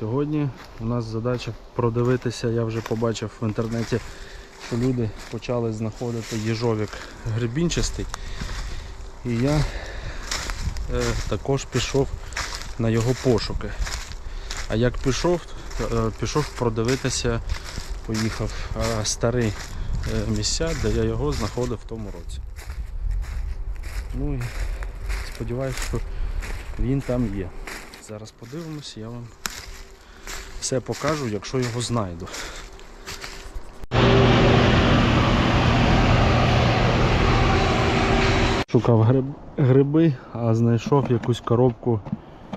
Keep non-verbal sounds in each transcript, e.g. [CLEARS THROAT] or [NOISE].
сьогодні у нас задача продивитися. Я вже побачив в інтернеті, що люди почали знаходити їжовик грибінчастий. І я е, також пішов на його пошуки. А як пішов, е, пішов продивитися, поїхав е, старі е, місця, де я його знаходив в тому році. Ну і сподіваюся, що він там є. Зараз подивимось, я вам все покажу, якщо його знайду. Шукав гриб, гриби, а знайшов якусь коробку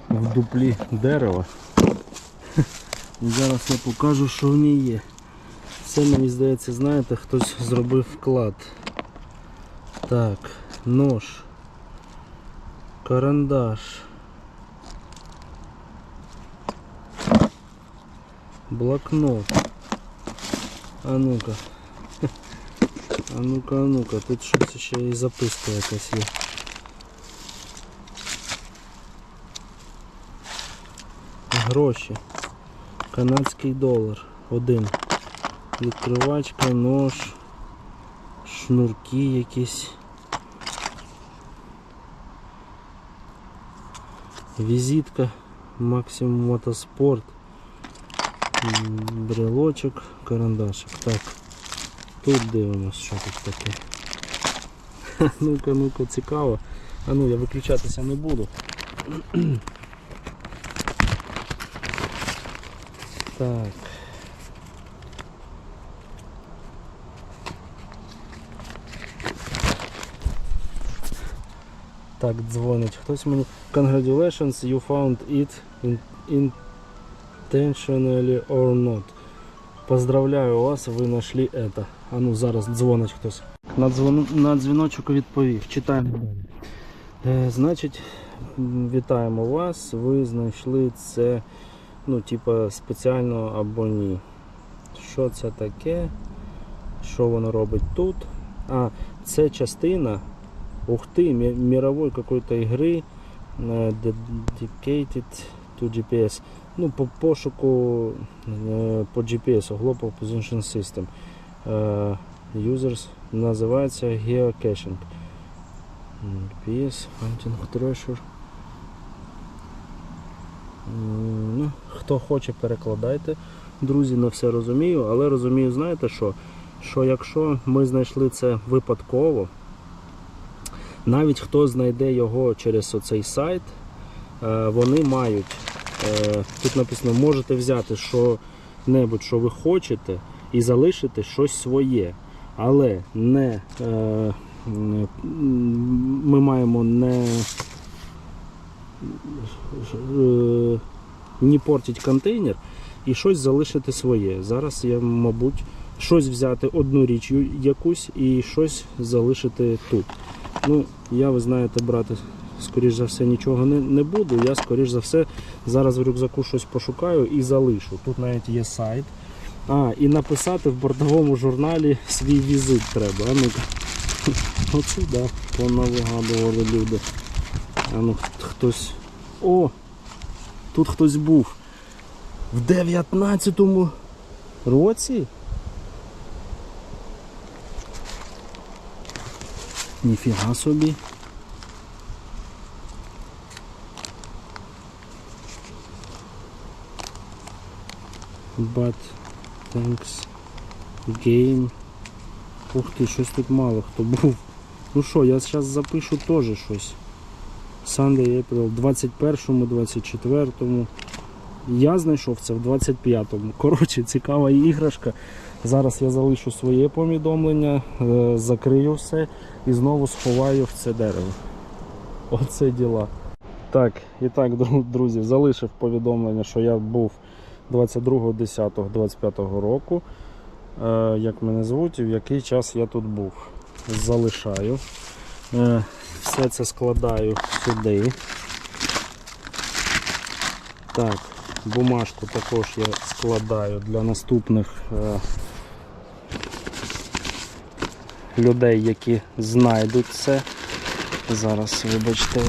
в дуплі дерева. І зараз я покажу, що в ній є. Це мені здається, знаєте, хтось зробив вклад. Так, нож, карандаш. Блокнот. А ну-ка. А ну-ка, а ну-ка, тут щось ще і записка якась є. Гроші. Канадський долар. Один. Відкривачка, нож, шнурки якісь. Візитка. Максимум мотоспорт. Брелочок, карандашик. Так. Тут дивимось, що тут таке. [LAUGHS] Ну-ка, ну-ка, цікаво. А ну я виключатися не буду. [CLEARS THROAT] Так. Так, дзвонить. Хтось мені. Congratulations, you found it in, intentionally or not. Поздравляю вас, ви знайшли это. А ну зараз дзвонить хтось. На, дзвон... на дзвіночок відповів. Читаємо далі. Е, значить, вітаємо вас. Ви знайшли це, ну, типа, спеціально або ні. Що це таке? Що воно робить тут? А, це частина ух ти, мі- мировой какой-то ігри е, dedicated to GPS. Ну, по пошуку е, по GPS, Global Position System. Е, Users називається geocaching. GPS, Hunting Treasure. Ну, хто хоче, перекладайте. Друзі, не все розумію, але розумію, знаєте що? Що якщо ми знайшли це випадково, навіть хто знайде його через оцей сайт, е, вони мають, тут написано, можете взяти що-небудь, що ви хочете, і залишити щось своє. Але не, е, ми маємо не, е, не портити контейнер і щось залишити своє. Зараз я, мабуть, щось взяти одну річ якусь і щось залишити тут. Ну, я, ви знаєте, брати, скоріш за все, нічого не, не буду. Я, скоріш за все, зараз в рюкзаку щось пошукаю і залишу. Тут навіть є сайт. А, і написати в бортовому журналі свій візит треба. А ну-ка. [LAUGHS] Оце да, понавигадували люди. А ну хтось. О! Тут хтось був. В 19-му році? Ніфіга собі. But thanks game. Ух ти, щось тут мало хто був. Ну що, я зараз запишу теж щось. Sunday April, 21-му, 24-му. Я знайшов це в 25-му. Коротше, цікава іграшка. Зараз я залишу своє повідомлення, е, закрию все і знову сховаю в це дерево. Оце діла. Так, і так, друзі, залишив повідомлення, що я був 22.10.25 року. Е, Як мене звуть і в який час я тут був. Залишаю. Е, Все це складаю сюди. Так, бумажку також я складаю для наступних е, людей, які знайдуть це. Зараз, вибачте.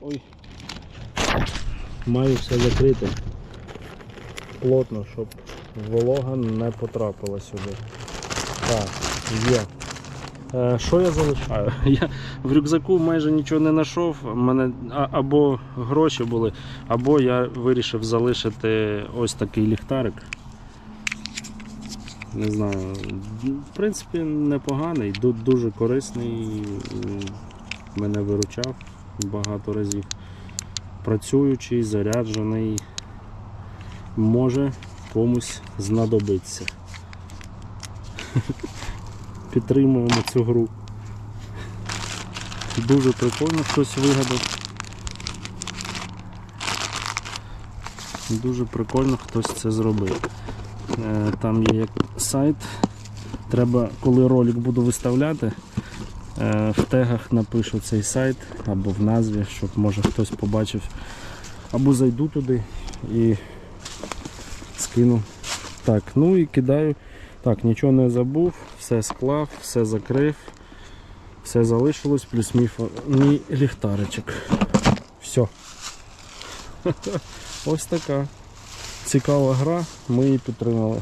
Ой. Маю все закрити плотно, щоб волога не потрапила сюди. Так, є. Е, Що я залишаю? [LAUGHS] Я в рюкзаку майже нічого не знайшов. У мене або гроші були, або я вирішив залишити ось такий ліхтарик. Не знаю, в принципі, непоганий, дуже корисний. Мене виручав багато разів. Працюючий, заряджений, може комусь знадобиться. Підтримуємо цю гру. Дуже прикольно хтось вигадав. Дуже прикольно хтось це зробив. Е, Там є сайт. Треба, коли ролик буду виставляти, е, в тегах напишу цей сайт або в назві, щоб може хтось побачив. Або зайду туди і скину. Так, ну і кидаю. Так, нічого не забув, все склав, все закрив, все залишилось, плюс мій, фо- мій ліхтаричок. Все. [LAUGHS] Ось така. Цікава гра, ми її підтримали.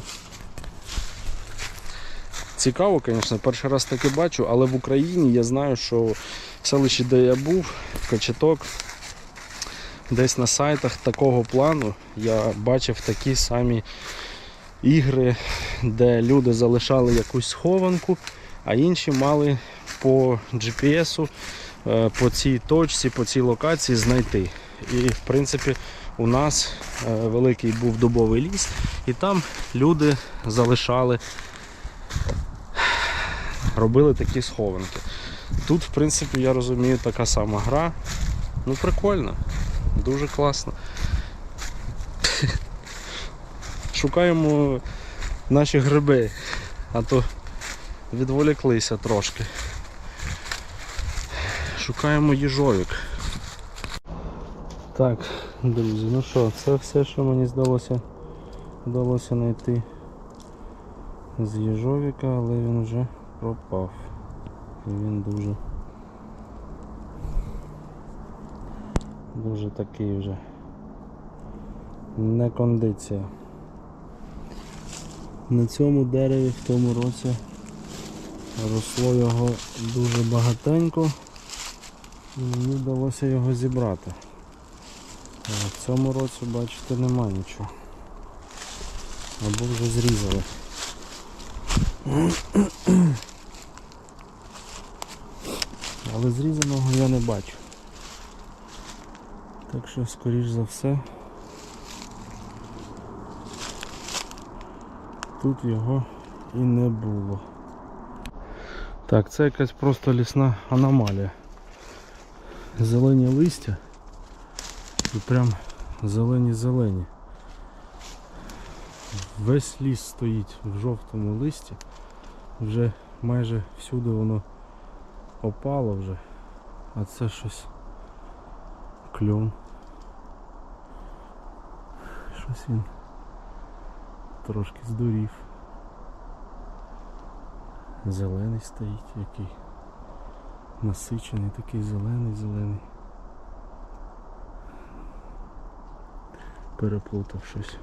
Цікаво, звісно, перший раз таке бачу, але в Україні я знаю, що в селищі, де я був, Кочеток, десь на сайтах такого плану я бачив такі самі ігри, де люди залишали якусь схованку, а інші мали по GPS, е, по цій точці, по цій локації знайти. І в принципі у нас е, великий був дубовий ліс, і там люди залишали, робили такі схованки. Тут, в принципі, я розумію, така сама гра. Ну прикольно, дуже класно. Шукаємо наші гриби, а то відволіклися трошки. Шукаємо їжовик. Так, друзі, ну що, це все, що мені здалося вдалося знайти з їжовика, але він вже пропав. Він дуже дуже такий вже не кондиція. На цьому дереві в тому році росло його дуже багатенько і мені вдалося його зібрати. В цьому році, бачите, нема нічого. Або вже зрізали. Але зрізаного я не бачу. Так що, скоріш за все, тут його і не було. Так, це якась просто лісна аномалія. Зелені листя і прям зелені-зелені. Весь ліс стоїть в жовтому листі. Вже майже всюди воно опало вже. А це щось кльон. Щось він трошки здурів. Зелений стоїть який. Насичений такий зелений, зелений. Переплутав щось.